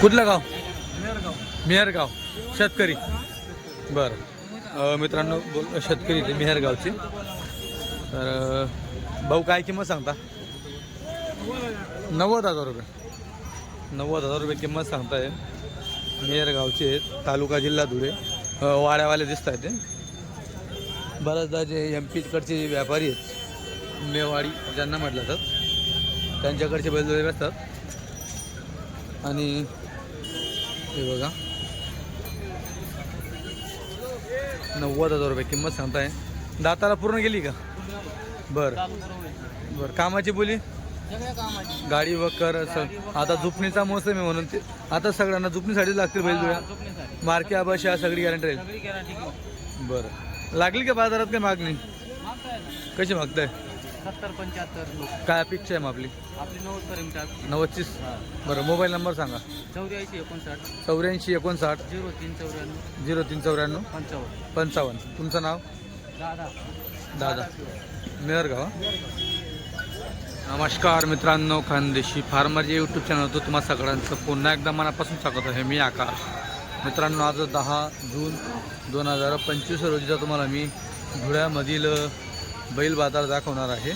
कुठलं गाव? मेहरगाव. शेतकरी. बरं. मित्रांनो बोल शेतकरी ते मेहरगावचे. तर भाऊ काय किंमत सांगता? नव्वद हजार रुपये. नव्वद हजार रुपये किंमत सांगताय. मेहरगावचे आहेत, तालुका जिल्हा धुळे. वाड्यावाले दिसत आहेत ते बऱ्याचदा जे एम पीकडचे व्यापारी आहेत मेवाडी ज्यांना म्हटलं जातं त्यांच्याकडचे बैलजोडे असतात आणि हे बघा. नव्वद हजार रुपये किंमत सांगताय. दाताला पूर्ण गेली का? बरं. बरं. कामाची बोली? गाडी वकर असं. आता झुपणीचा मोसम आहे म्हणून ते. आता सगळ्यांना झुपणीसाठी लागतील बैलजोड्या मार्क्या हा सगळी गॅरंटी राहील. बरं. लागली का बाजारात काय मागणी? कशी मागताय? सत्तर पंच्याहत्तर काय अपेक्षा आहे मग आपली? आपली नव्वद पर्यंत. नव्वदचीस बरं मोबाईल नंबर सांगा. चौऱ्याऐंशी एकोणसाठ. चौऱ्याऐंशी एकोणसाठ. झिरो तीन चौऱ्याण्णव. झिरो तीन चौऱ्याण्णव. पंचावन्न. पंचावन्न. तुमचं नाव? दादा. दादा. मेहरगाव? नमस्कार मित्रांनो खानदेशी फार्मर जे यूट्यूब चॅनल होतं तुम्हा सगळ्यांचं पुन्हा एकदा मनापासून स्वागत आहे. मी आकाश. मित्रांनो आज दहा जून दोन हजार पंचवीस रोजीचा तुम्हाला मी धुळ्यामधील बैल बाजार दाखवणार आहे.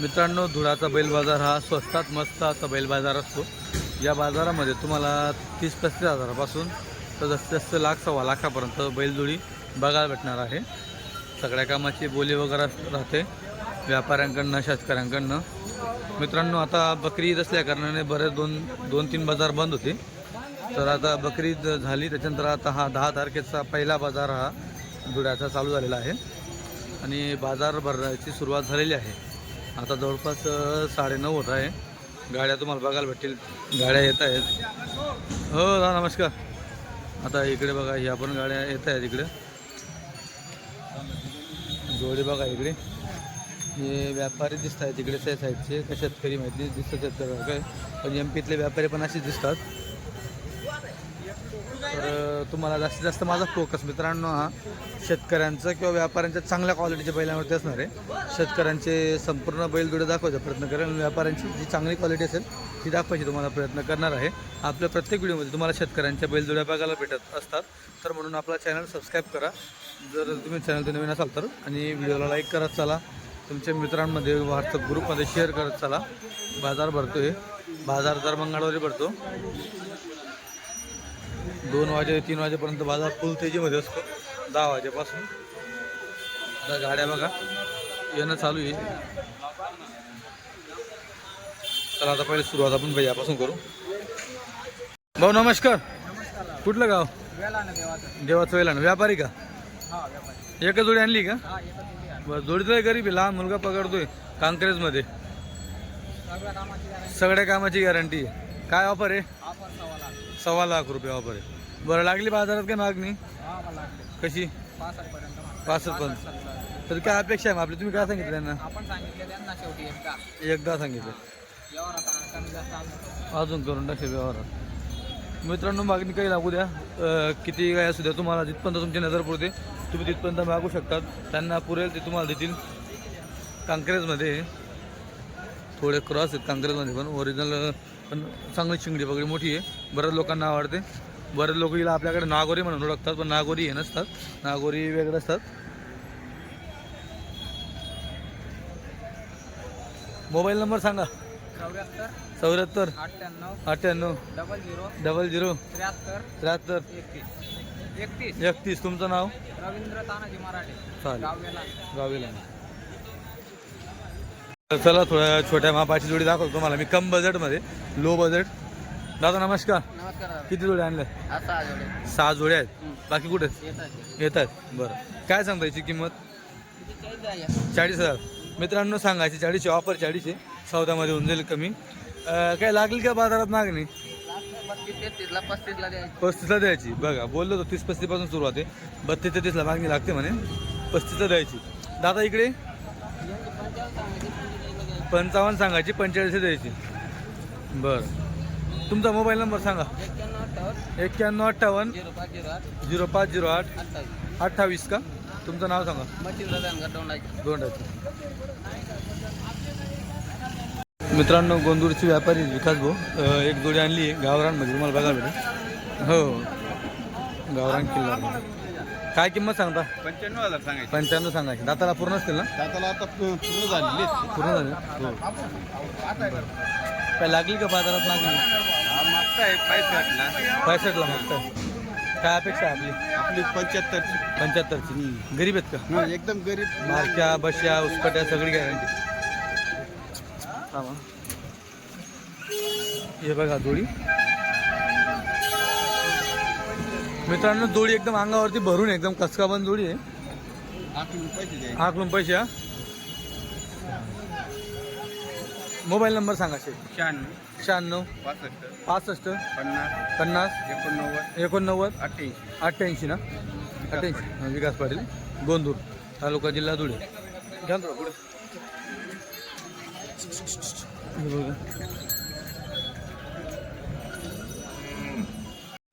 मित्रांनो धुळाचा बैल बाजार हा स्वस्तात मस्त असा बैल बाजार असतो. या बाजारामध्ये तुम्हाला तीस पस्तीस हजारापासून तर जास्तीत जास्त लाख सव्वा लाखापर्यंत बैलजोडी बघायला भेटणार आहे. सगळ्या कामाची बोली वगैरे राहते व्यापाऱ्यांकडनं शेतकऱ्यांकडनं. मित्रांनो आता बकरी ईद असल्या कारणाने बरेच दोन दोन तीन बाजार बंद होते. तर आता बकरी ईद झाली त्याच्यानंतर आता हा दहा तारखेचा पहिला बाजार हा धुळ्याचा चालू झालेला आहे. आणि बाजार भरण्याची सुरुवात झालेली आहे. आता जवळपास साडेनऊ होत आहे. गाड्या तुम्हाला बघायला भेटतील. गाड्या येत आहेत. हो दा नमस्कार. आता इकडे बघा ह्या पण गाड्या येत आहेत इकडे. जोडी बघा इकडे. हे व्यापारी दिसत आहेत इकडे त्या साईडचे. का शेतकरी माहिती दिसतात शेतकरी काय. पण एम पीतले व्यापारी पण असेच दिसतात. तर तुम्हाला जास्तीत जास्त माझा फोकस मित्रांनो हा शेतकऱ्यांचा किंवा व्यापाऱ्यांच्या चांगल्या क्वालिटीच्या बैलांवरती असणार आहे. शेतकऱ्यांचे संपूर्ण बैलजोडे दाखवायचा प्रयत्न करेल व्यापाऱ्यांची जी चांगली क्वालिटी असेल ती दाखवायची तुम्हाला प्रयत्न करणार आहे. आपल्या प्रत्येक व्हिडिओमध्ये तुम्हाला शेतकऱ्यांच्या बैलजोड्या बघायला भेटत असतात. तर म्हणून आपला चॅनल सबस्क्राईब करा. जर तुम्ही चॅनल नवीन असाल तर आणि व्हिडिओला लाईक करत चला. तुमच्या मित्रांमध्ये व्हॉट्सअप ग्रुपमध्ये शेअर करत चला. बाजार भरतोय. बाजार दर मंगळवारी भरतो. दोन वाजे तीन वाजेपर्यंत बाजार फुल तेजीमध्ये असतो. दहा वाजेपासून. आता गाड्या बघा. येणं चालू आहे. चला आता पहिले सुरुवात आपण भैयापासून करू. भाऊ नमस्कार. कुठलं गाव? देवाचं वेलान. व्यापारी का? एकच जोडी आणली का? बस जोडी आहे. गरीब आहे. लहान मुलगा पकडतोय कांक्रेजमध्ये. सगळ्या कामाची गॅरंटी सगळ्या कामाची गॅरंटी आहे. काय ऑफर आहे? सव्वा लाख रुपये आहे. बरं लागली बाजारात काय मागणी? हा कशी? पासष्ट पर्यंत. तर काय अपेक्षा आहे आपली? तुम्ही काय सांगितलं त्यांना? एकदा. सांगितलं. अजून करून टाकशे व्यवहारात. मित्रांनो मागणी काही लागू द्या. किती काय असू द्या तुम्हाला जिथपर्यंत तुमची नजर पुरते तुम्ही तिथपर्यंत मागू शकतात. त्यांना पुरेल ते तुम्हाला देतील. कांक्रेजमध्ये थोडे क्रॉस आहेत कांक्रेजमध्ये पण ओरिजिनल पण चांगली चिंगडी पगडी मोठी आहे. बऱ्याच लोकांना आवडते. बरेच लोक हिला आपल्याकडे नागोरी म्हणून ओळखतात पण नागोरी हे नसतात. नागोरी वेगळे असतात. मोबाईल नंबर सांगा. चौऱ्याहत्तर अठ्ठ्याण्णव डबल झिरो डबल झिरो त्र्याहत्तर एकतीस तुमचं नाव? रवींद्र तानाजी मराठे. चालेल. गावीला चला थोड्या छोट्या मापाची जोडी दाखवतो तुम्हाला. मी कम बजेटमध्ये लो बजेट दादा नमस्कार. नमस्कार किती जोडे सहा जोड्या आहेत? बाकी कुठे? येतात आहेत. बरं. काय सांगता याची किंमत चाळीस हजार. मित्रांनो सांगायची चाळीसशे ऑफर चाळीसशे. सौद्यामध्ये होऊन जाईल कमी. काय लागेल का बाजारात मागणी? पस्तीसला द्यायची. बघा बोललो तो तीस पस्तीसपासून सुरुवात आहे. बत्तीस तेहतीसला मागणी लागते म्हणे. पस्तीसला द्यायची. दादा इकडे? पंचावन्न सांगायची पंचेचाळीस द्यायची. बरं. तुमचा मोबाईल नंबर सांगा. एक्क्याण्णव अठ्ठावन्न झिरो पाच झिरो आठ अठ्ठावीस का? तुमचं नाव सांगा. दोंडाची मित्रांनो गोंदूरचे व्यापारी विकास भाऊ एक जोडी आणली आहे गावरांमध्ये तुम्हाला बघायला भेटेल. हो गावरान किल्ला. काय किंमत सांगता? पंच्याण्णव हजार सांगायचे. पंच्याण्णव सांगायची. दाताला पूर्ण असतील ना? दाताला आता पूर्ण झालेली. पूर्ण झाले. हो. काय लागली का बाजारात लागली पायथ्यातला पायसठला मागताय काय अपेक्षा आहे आपली? आपली पंच्याहत्तरची. पंच्याहत्तरची. गरीब आहेत का? हा, एकदम गरीब. मारक्या बश्या उसकट्या सगळी गॅरंटी हे. बघा दोडी मित्रांनो दोडी एकदम अंगावरती भरून एकदम कसकाबंद दोडी आहे. आठ रुपयाची द्यायची. आकलून पैसे हा. मोबाईल नंबर सांगा शे शहाण्णव. शहाण्णव. पासष्ट. पासष्ट. पन्नास. पन्नास. एकोणनव्वद. एकोणनव्वद. अठ्ठ्याऐंशी. अठ्ठ्याऐंशी ना? अठ्ठ्याऐंशी. हा, विकास पाटील गोंदूर तालुका जिल्हा धुळे. घ्या ना थोडं पुढे. हे बघा.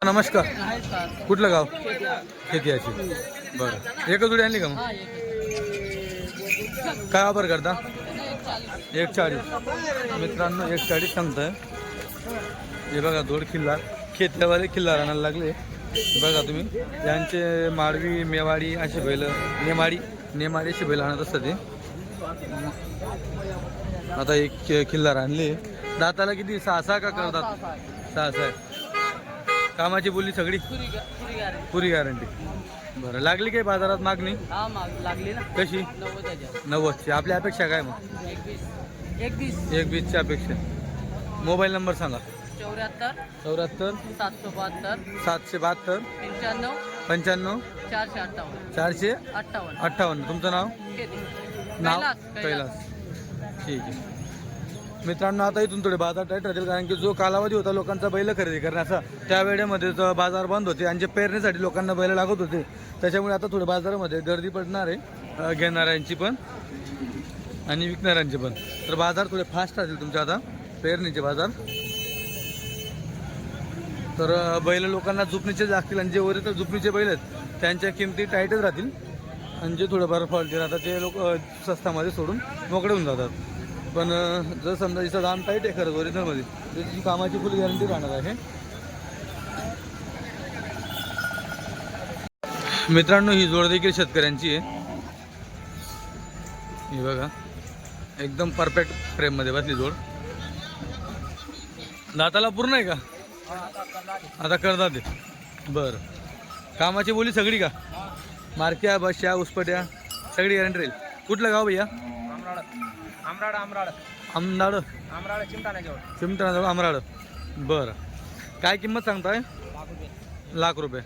नमस्कार. कुठलं गाव? खेतियाची बरं. एकच जोडी आणली का मग? काय वापर करता? एक चाळीस मित्रांनो एक चाळीस सांगताय. हे बघा दोड किल्ला. खेत्यावाले किल्ला आणायला लागले. बघा तुम्ही त्यांचे माळवी मेवाडी असे बैल नेमाडी नेमाडी असे बैल आणत असतात ते आता एक कि- किल्लार आणले दाताला किती? सहा सहा का करतात? सहा सहा. कामाची बोली सगळी? पुरी गॅरंटी बरं लागली काही बाजारात मागणी? हा माग लागली ना. कशी? नव्वद हजार. नव्वदची. आपली अपेक्षा काय मग? एकवीस. एकवीस. एक वीसची अपेक्षा. मोबाईल नंबर सांगा. चौऱ्याहत्तर. चौऱ्याहत्तर. सातशे बहात्तर. सातशे बहात्तर. पंच्याण्णव. पंच्याण्णव. चारशे अठ्ठावन्न. चारशे? अठ्ठावन्न. अठ्ठावन्न. तुमचं नाव? नाव? कैलास, कैलास. ठीक आहे. मित्रांनो आता इथून थोडे बाजार टाईट राहतील कारण की जो कालावधी होता लोकांचा बैल खरेदी करण्याचा त्या वेळेमध्ये बाजार बंद होते आणि जे पेरण्यासाठी लोकांना बैल लागत होते त्याच्यामुळे आता थोडे बाजारामध्ये गर्दी पडणार आहे घेणाऱ्यांची पण आणि विकणाऱ्यांची पण. तर बाजार थोडे फास्ट राहतील तुमचे आता पेरणीचे बाजार. तर बैल लोकांना झुपणीचे लागतील आणि जे वरील झुपणीचे बैल आहेत त्यांच्या किमती टाईटच राहतील. आणि जे थोडंफार फॉल्टी राहतात ते लोक स्वस्तामध्ये सोडून मोकळे होऊन जातात. पण जर समजा जिचं दाम टाईट आहे खरंच ओरिजिनलमध्ये तर तिची कामाची फुल गॅरंटी राहणार आहे. मित्रांनो ही जोड देखील शेतकऱ्यांची आहे. ही बघा एकदम परफेक्ट फ्रेममध्ये बसली जोड. दाताला पूर्ण आहे का? आता करतात ते. बरं. कामाची बोली सगळी का? मारक्या बश्या उसपट्या सगळी गॅरंटी राहील. कुठलं गाव भैया? आमराड आमराड. आमराड. आमराड चिमटाण्याजवळ आमराड. बरं. काय किंमत सांगताय? लाख रुपये. लाख रुपये.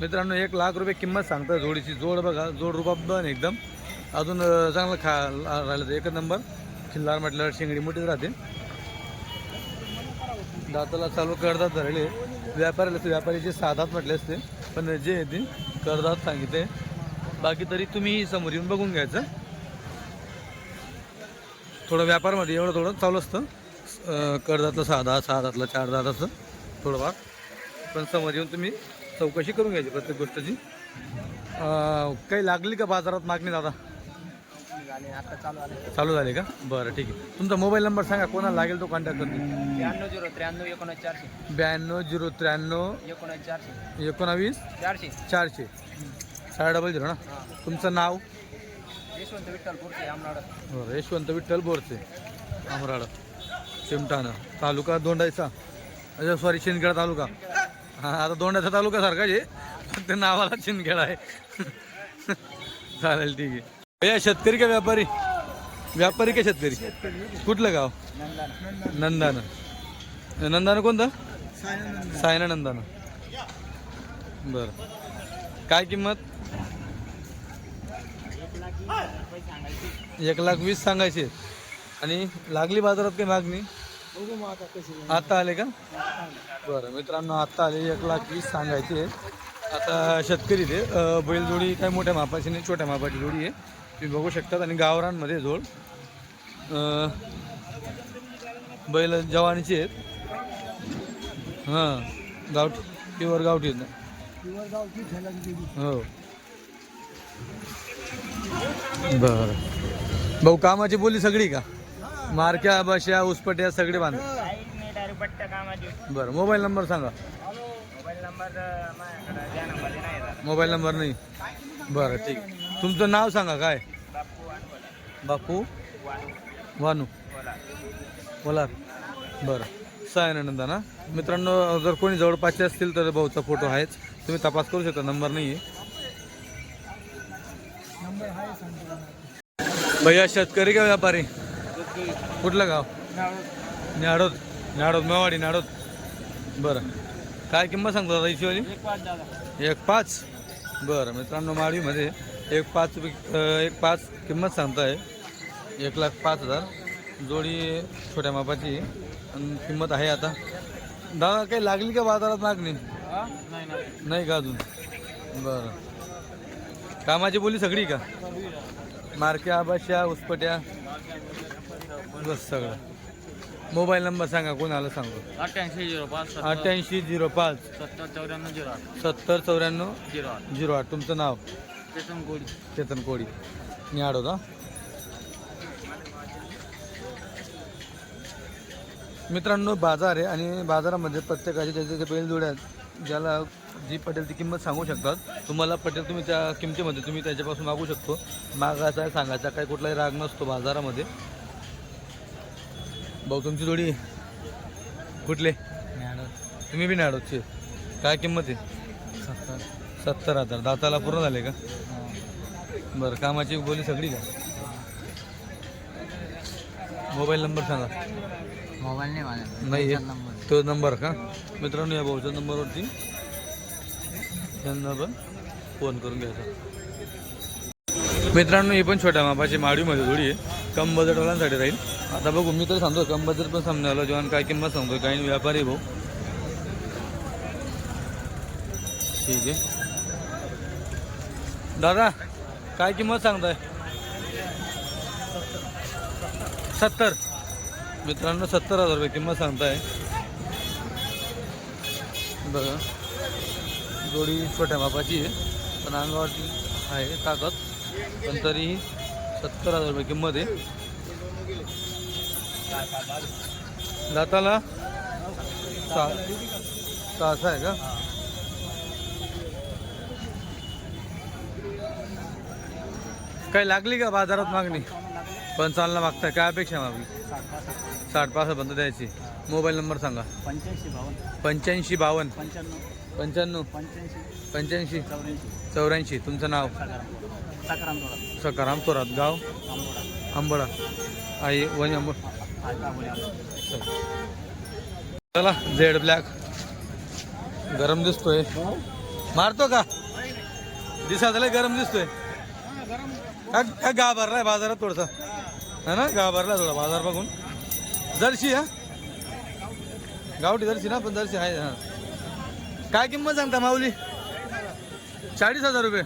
मित्रांनो एक लाख रुपये किंमत सांगताय जोडीची. जोड बघा जोड रुबाबन एकदम. अजून चांगलं खा राहिलं तर एकच नंबर. खिल्लार म्हटल्यावर शेंगडी मोठीच राहते. दाताला चालू करदात धरले. व्यापाऱ्याला व्यापारीचे साधात म्हटले असते पण जे आहे ते करदात सांगितले. बाकी तरी तुम्ही समोर येऊन बघून घ्यायचं. थोडं व्यापारमध्ये एवढं थोडं चालू असतं. अं, करदातलं सहा दहा सहा दातलं चार दात असं थोडंफार. पण समोर येऊन तुम्ही चौकशी करून घ्यायची प्रत्येक गोष्टीची. काही लागली का बाजारात मागणी दादा? चालू झाले का? बरं ठीक आहे. तुमचा मोबाईल नंबर सांगा कोणाला लागेल तो कॉन्टॅक्ट करते? त्र्याण्णव झिरो त्र्याण्णव एकोणीस चारशे. ब्याण्णव झिरो त्र्याण्णव एकोणीस चारशे. एकोणावीस चारशे. चारशे. सहा डबल झिरो ना? तुमचं नाव? यशवंत विठ्ठल पुरते आमराड. बरं, हो, यशवंत विठ्ठल बोरचे आमराड. चिमटाणं तालुका दोंडायचा अच्छा सॉरी शिंदखेडा तालुका. हां आता दोंडाचा तालुका सारखा जे फक्त नावाला शिंदखेडा आहे. चालेल ठीक आहे. भैया शेतकरी का व्यापारी? व्यापारी का शेतकरी? कुठलं गाव? नंदाना. नंदानं कोणतं? सायना नंदाना बरं. काय किंमत? एक लाख वीस सांगायचे. आणि लागली बाजारात काही मागणी? आता आले का? बरं मित्रांनो आता आले एक लाख वीस सांगायचे. आता शेतकरी ते बैलजोडी काय मोठ्या मापाची नाही छोट्या मापाची जोडी आहे. तुम्ही बघू शकतात. आणि गावरांमध्ये जोड. बैल जवानीचे आहेत. हां गावठी प्युअर गावठी आहेत ना? हो. बरं. भाऊ कामाची बोली सगळी का? मारक्या बश्या उसपट्या सगळे बांध. बरं मोबाईल नंबर सांगा. मोबाईल नंबर नाही. बरं ठीक. तुमचं नाव सांगा काय? बापू. वानू. बोला बरं. सायनानंदा ना मित्रांनो जर कोणी जवळपासचे असतील तर भाऊचा फोटो आहेच. तुम्ही तपास करू शकता नंबर नाही आहे भैया शेतकरी का व्यापारी? कुठलं गाव? न्याडोद न्याडोद मेवाडी न्याडोद बरं. काय किंमत सांगतो दादा हिशोबाली एक पाच दादा. एक पाच? बरं मित्रांनो माळीमध्ये एक पाच एक पाच किंमत सांगताय. एक लाख पाच हजार. जोडी छोट्या मापाची. आणि किंमत आहे आता. दादा काही लागली का बाजारात मागणी? नाही का अजून? बरं. कामाची बोली सगळी का? मारक्या आबाश्या उसपट्या. बस सगळं. मोबाईल नंबर सांगा कोणाला सांगतो अठ्ठ्याऐंशी झिरो पाच अठ्ठ्याऐंशी झिरो पाच. सत्तर चौऱ्याण्णव झिरो आठ. सत्तर चौऱ्याण्णव झिरो आठ. झिरो आठ. तुमचं नाव? चेतन गोडी चेतन कोडी निहाड होता मित्रांनो बाजार आहे आणि बाजारामध्ये प्रत्येकाची त्याच्या त्या बैलजोड्या ज्याला जी पटेल ती किंमत सांगू शकतात. तुम्हाला पटेल तुम्ही त्या किमतीमध्ये तुम्ही त्याच्यापासून मागू शकतो. मागायचा सांगायचा काही कुठलाही राग नसतो बाजारामध्ये. भाऊ तुमची जोडी कुठले? तुम्ही बी नाडोचे काय किंमत आहे? सत्तर. सत्तर हजार. दाताला पूर्ण झाले का? बरं कामाची बोली सगळी का? मोबाईल नंबर सांगा. मोबाईल नाही नाही आहे. तो नंबर का? मित्रांनो या भाऊच्या नंबरवरती त्यांना पण फोन करून घ्यायचा. मित्रांनो ही पण छोट्या मापाची माडीमध्ये थोडी आहे. कम बजेटवाल्यांसाठी राहील. आता बघू मी तर सांगतो कम बजेट पण समजायला जेव्हा काय किंमत सांगतो काही व्यापारी भाऊ. ठीक आहे. दादा काय किंमत सांगताय? सत्तर. मित्रांनो सत्तर हजार रुपये किंमत सांगताय. बघा. जोडी छोट्या मापाची आहे. पण अंगावरती आहे ताकद. पण तरीही सत्तर हजार रुपये किंमत आहे. दाताला सहा सहा आहे का? काय लागली का बाजारात मागणी? पंचावन्नला मागताय. काय अपेक्षा आपली साठ पासष्ट बंद द्यायची. मोबाईल नंबर सांगा. पंच्याऐंशी बावन्न. पंच्याऐंशी बावन्न. पंच्याण्णव. पंच्याण्णव. पंच्याऐंशी. पंच्याऐंशी. चौऱ्याऐंशी. चौऱ्याऐंशी. तुमचं नाव? सकाराम थोडा सकाराम थोरात गाव? आंबोडा. आई वनी आंबो चला झेड ब्लॅक. गरम दिसतोय. मारतो का? दिसा झालं गरम दिसतोय. का का घाबरलाय बाजारात थोडसा? है ना? घाबरला थोडा बाजार बघून. जर्शी हा? गावठी जर्शी ना पण जर्शी आहे हा. काय किंमत सांगता माऊली? चाळीस हजार रुपये.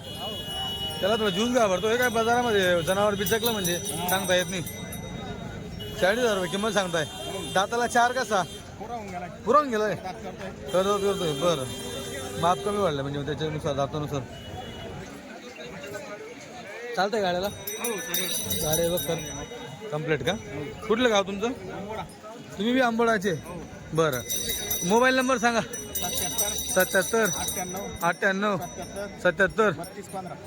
त्याला थोडा ज्यूस घाबरतो. हे काय बाजारामध्ये जनावर बिचकलं म्हणजे? सांगता येत नाही. चाळीस हजार रुपये किंमत सांगताय. दाताला चार कसा? पुरवून गेलाय करतो करतोय बरं. माप कमी वाढलं म्हणजे त्याच्यानुसार दातानुसार. चालतंय गाड्याला? गाडी बघ कंप्लीट का? कुठलं गाव तुमचं? तुम्ही बी आंबोडाचे? बरं. मोबाईल नंबर सांगा. सत्याहत्तर. अठ्ठ्याण्णव. सत्याहत्तर.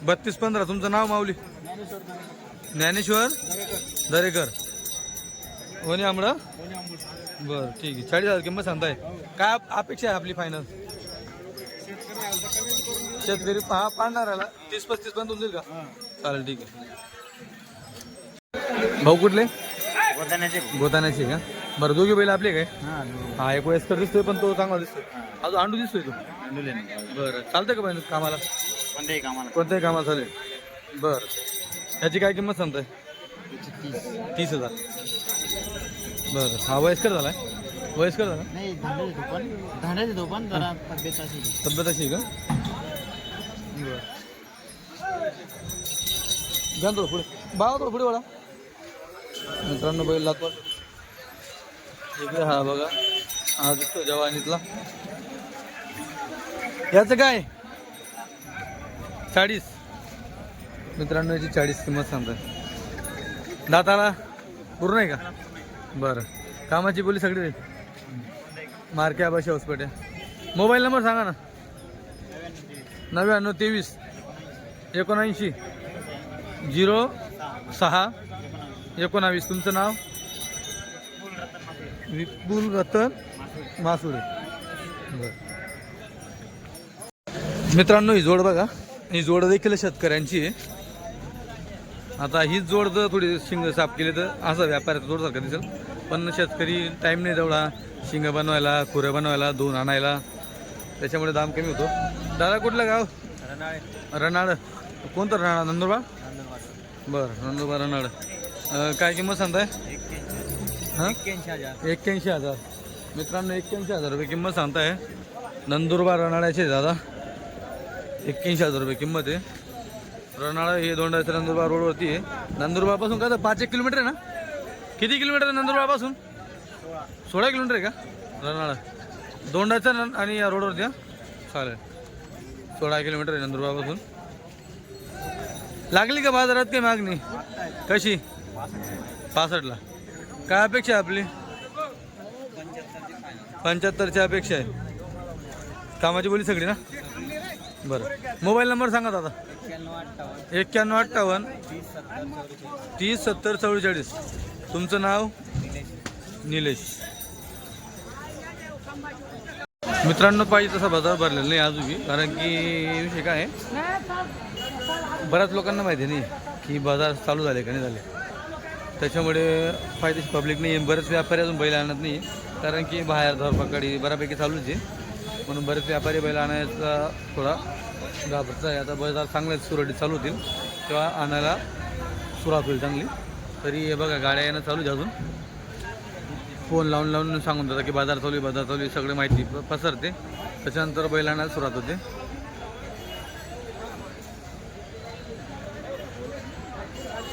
बत्तीस पंधरा. तुमचं नाव माऊली? ज्ञानेश्वर दरेकर. वनी आंबडा? बरं ठीक आहे. चाळीस हजार किंमत सांगताय. काय अप- अपेक्षा आहे आपली फायनल शेतकरी हा पाडणाऱ्याला तीस पस्तीस होऊन जाईल का? चालेल ठीक आहे. भाऊ कुठले? गोताण्याचे का? बरं दोघे बैल आपले काय? हा एक वयस्कर दिसतोय पण तो चांगला दिसतोय. अजून अंडू दिसतोय तो? बरं चालतंय का पाहिजे कामाला? कोणत्याही कामाला. कोणत्याही कामाला चालेल. बरं. याची काय किंमत सांगताय? तीस. हजार. बरं हा वयस्कर झालाय? वयस्कर झाला? नाही धांडे देतो पण. धांडे देतो पण जरा तब्येत अशी तब्येत अशी आहे का? बरं. थोडं पुढे. बाळा थोडं पुढे वळा. मित्रांनो बैल लातवर इकडे हा बघा. हा दिसतो जवानीतला याचं काय? चाळीस. मित्रांनो याची चाळीस किंमत सांगतात दाताला? पूर्ण आहे का? बरं. कामाची बोली सगळी मार्के आबाशी हॉस्पिटल मोबाईल नंबर सांगा ना. नव्याण्णव तेवीस. एकोणऐंशी. झिरो सहा. एकोणावीस तुमचं नाव? विपुल रतन मासुडे बरं. मित्रांनो ही जोड बघा. ही जोड देखील शेतकऱ्यांची आहे. आता हीच जोड जर थोडी शिंग साफ केली तर असा व्यापाराचा जोड सारखा दिसेल. पण शेतकरी टाईम नाही तेवढा. शिंग बनवायला खुऱ्या बनवायला दोन आणायला. त्याच्यामुळे दाम कमी होतो. दादा कुठलं गाव? रनाड कोणतं रनाड नंदुरबार? बरं नंदुरबार रनाड अं, काय किंमत सांगताय? हां? एक्क्याऐंशी हजार. मित्रांनो एक्क्याऐंशी हजार रुपये किंमत सांगताय. नंदुरबार रनाळ्याचे दादा. एक्क्याऐंशी हजार रुपये किंमत आहे. रनाळा हे दोंडाचं नंदुरबार रोडवरती आहे. नंदुरबारपासून काय तर पाच एक किलोमीटर आहे ना? किती किलोमीटर आहे नंदुरबारपासून? सोळा. किलोमीटर आहे का? रनाळा दोंडाचं नं- आणि या रोडवरती हा? चालेल. सोळा किलोमीटर आहे नंदुरबारपासून. लागली का बाजारात काही मागणी? कशी? पासष्टला. काय अपेक्षा आहे आपली? पंच्याहत्तरची अपेक्षा आहे. कामाची बोली सगळी ना? बरं. मोबाईल नंबर सांगा दादा. एक्क्याण्णव अठ्ठावन्न तीस सत्तर चव्वेचाळीस. तुमचं नाव? निलेश. मित्रांनो पाहिजे तसा बाजार भरलेला नाही अजूनही कारण की विषय काय आहे? बऱ्याच लोकांना माहिती नाही की बाजार चालू झाले का नाही झाले? त्याच्यामुळे फायदेशीर पब्लिक नाही. आहे बरेच व्यापारी अजून बैल आणत नाही. कारण की बाहेर धरपकडी बऱ्यापैकी चालूच आहे. म्हणून बरेच व्यापारी बैल आणायचा थोडा घाबरचा आहे. आता बाजार चांगले सुरळीत चालू होतील. तेव्हा आणायला सुरुवात होईल चांगली. तरी हे बघा गाड्या येणं चालूच अजून. फोन लावून लावून सांगून देतात की बाजार चालू आहे बाजार चालू आहे. सगळी माहिती प- पसरते. त्याच्यानंतर बैल आणायला सुरुवात होते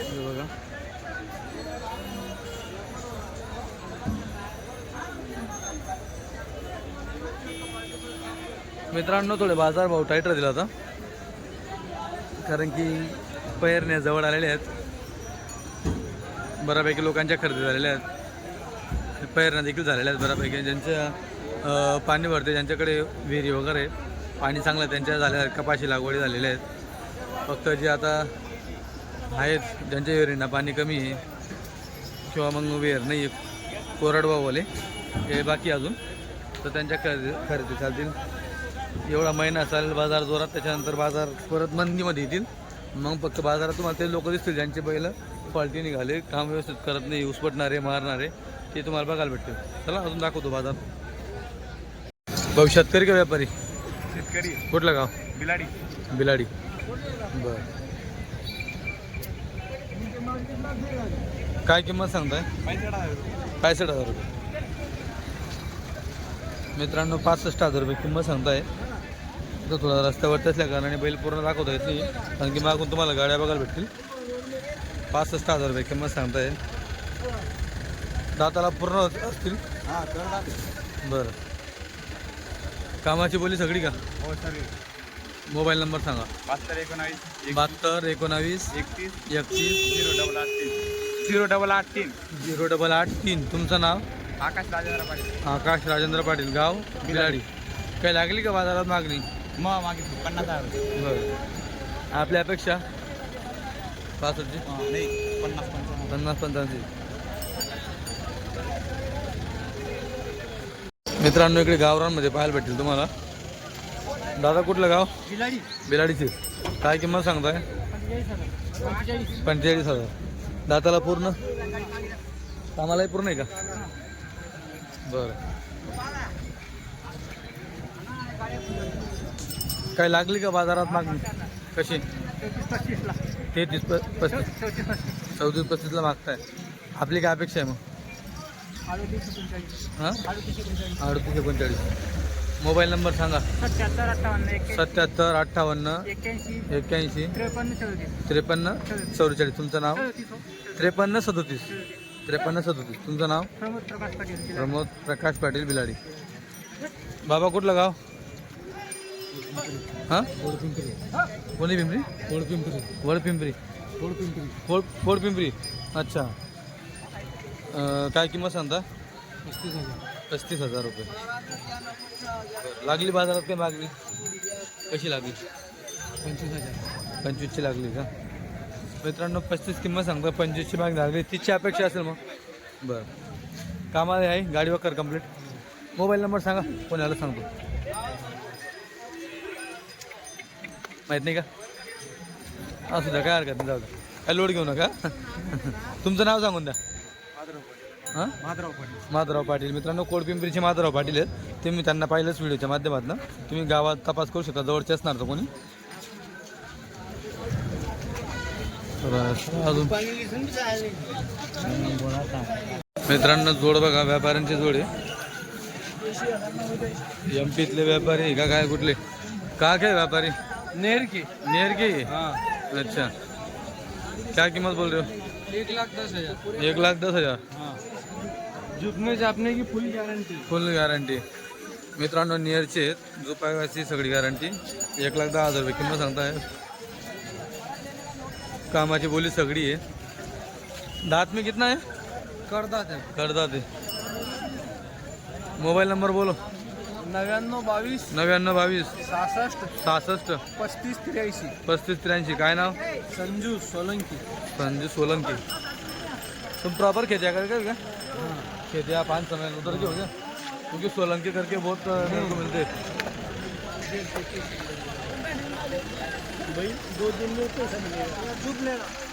हे बघा मित्रांनो थोडे बाजार भाव टाईट दिला होता. कारण की पैरण्या जवळ आलेल्या आहेत. बऱ्यापैकी लोकांच्या खरेदी झालेल्या आहेत. पैरण्या देखील झालेल्या आहेत बऱ्यापैकी. ज्यांच्या पाणी भरते ज्यांच्याकडे विहिरी वगैरे पाणी चांगलं त्यांच्या झाल्या आहेत. कपाशी लागवडी झालेल्या आहेत. फक्त जे आता आहेत ज्यांच्या विहिरींना पाणी कमी आहे किंवा मग विहीर नाही कोरडवावले हे बाकी अजून. तर त्यांच्या खरेदी खरेदी चालतील एवढा महिना चालेल बाजार जोरात त्याच्यानंतर बाजार परत मंदीमध्ये येतील. मग फक्त बाजारात तुम्हाला ते लोक दिसतील ज्यांचे बैल क्वालिटी निघाले काम व्यवस्थित करत नाही उसपटणारे मारणारे ते तुम्हाला बघायला भेटतील. चला अजून दाखवतो बाजार. भाऊ शेतकरी का व्यापारी? शेतकरी. कुठलं गाव? बिलाडी. बिलाडी. बर. काय किंमत सांगताय? पासष्ट हजार रुपये. मित्रांनो पासष्ट हजार रुपये किंमत सांगताय. तो थोडा रस्त्यावरती असल्या कारणाने बैल पूर्ण दाखवता येत नाही. कारण की मागून तुम्हाला गाड्या बघायला भेटतील. पासष्ट हजार रुपये किंमत सांगताय. दाताला पूर्ण असतील. हा बरं. कामाची बोली सगळी का? हो सर मोबाईल नंबर सांगा. बहात्तर एकोणावीस बहात्तर एकोणावीस एकतीस एकतीस. झिरो डबल आठ तीन. झिरो डबल आठ तीन. झिरो डबल आठ तीन. तुमचं नाव? आकाश राजेंद्र पाटील. आकाश राजेंद्र पाटील. गाव? बिलाडी. काही लागली का बाजारात मागणी? मग मागितली पन्नास हजार. बरं. आपल्या अपेक्षा? पासष्टची? नाही पन्नास पंचावन्न. पन्नास मित्रांनो इकडे गावरांमध्ये पाहायला भेटेल तुम्हाला. दादा कुठलं गाव? बिलाडी. बिलाडीचे. काय किंमत सांगताय? पंचेचाळीस हजार. दाताला पूर्ण? कामालाही पूर्ण आहे का? बरं. काय लागली का बाजारात मागणी? कशी? तेहतीस प पस्तीस. चौतीस पस्तीस. चौतीस पस्तीसला मागताय. आपली काय अपेक्षा आहे मग? हां? अडतीस एकोणचाळीस मोबाईल नंबर सांगा. सत्याहत्तर अठ्ठावन्न सत्याहत्तर अठ्ठावन्न एक्क्याऐंशी त्रेपन्न चौवेचाळीस. तुमचं नाव? हो. त्रेपन्न सदोतीस. त्रेपन्न सदोतीस. तुमचं नाव? प्रमोद प्रकाश पाटील प्रमोद प्रकाश पाटील बिलाडी. बाबा कुठलं गाव? हां? कोणी पिंपरी. पिंपरी? वड पिंपरी. पिंपरी. फोड फोड पिंपरी. अच्छा. अं, काय किंमत सांगता? पस्तीस हजार. पस्तीस हजार रुपये. लागली बाजारात काय मागणी? कशी लागली? पंचवीस हजार. पंचवीसची लागली का? मित्रांनो पस्तीस किंमत सांगतो. पंचवीसची मागणी लागली. तीसची अपेक्षा असेल मग. बरं. कामाला आहे. गाडी वकर कंप्लीट. मोबाईल नंबर सांगा. कोणाला सांगतो माहीत नाही का? असू द्या काय हरकत नाही जाऊ द्या. काय लोड घेऊ नका. तुमचं नाव सांगून द्या. हां? माधराव पाटील. माधवराव पाटील. मित्रांनो कोडपिंपरीचे माधवराव पाटील आहेत. ते मी त्यांना पाहिलंच व्हिडिओच्या माध्यमातून. तुम्ही गावात तपास करू शकता जवळचे असणार तर कोणी. अजून. मित्रांनो जोड बघा व्यापाऱ्यांचे जोड आहे. एम पीतले व्यापारी का काय कुठले? का काय व्यापारी? नेर के नेर के हाँ. अच्छा. क्या कीमत बोल रहे हो? एक लाख दस हजार. एक लाख दस हजार? हाँ. झुकने चापने की फुल गारंटी फुल गॅरंटी मित्रांनो नियरचे आहेत. झोपायची सगळी गॅरंटी एक लाख दहा हजार रुपये किंमत सांगताय. कामाची बोली सगळी आहे. दात में कितना है करदा थे करदा ते मोबाईल नंबर बोलो. नव्याण्णव बावीस नव्याण्णव बावीस. सहासष्ट सहासष्ट. पस्तीस त्र्याऐंशी. पस्तीस त्र्याऐंशी. काय नाव? संजू सोलंकी. संजू सोलंकी. तुम प्रॉपर खेतिया करके क्या हाँ. खेतिया पाँच समय उधर के? हो गया क्योंकि सोलंकी करके बहुत मेरे को मिलते. भाई दो दिन में पैसा मिलेगा. चुप लेना.